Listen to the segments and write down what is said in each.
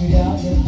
рядом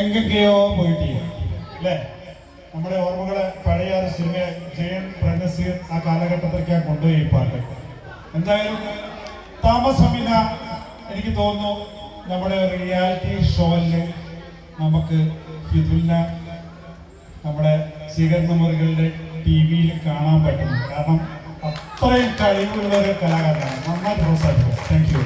എങ്ങൊക്കെയോ പോയിട്ട് അല്ലേ? നമ്മുടെ ഓർമ്മകളെ പഴയ ഒരു സിനിമ ജയൻ പ്രനസീർ ആ കാലഘട്ടത്തിലേക്ക് കൊണ്ടുപോയി പാട്ട്. എന്തായാലും താമസമില്ല എനിക്ക് തോന്നുന്നു നമ്മുടെ റിയാലിറ്റി ഷോയിൽ നമുക്ക് ഫിദുല്ല നമ്മുടെ സ്വീകരണ മുറികളുടെ ടി വിയിൽ കാണാൻ പറ്റുന്നു. കാരണം അത്രയും കഴിവുള്ള ഒരു കലാകാരനാണ് നന്നായി പ്രോത്സാഹിപ്പിക്കും താങ്ക് യു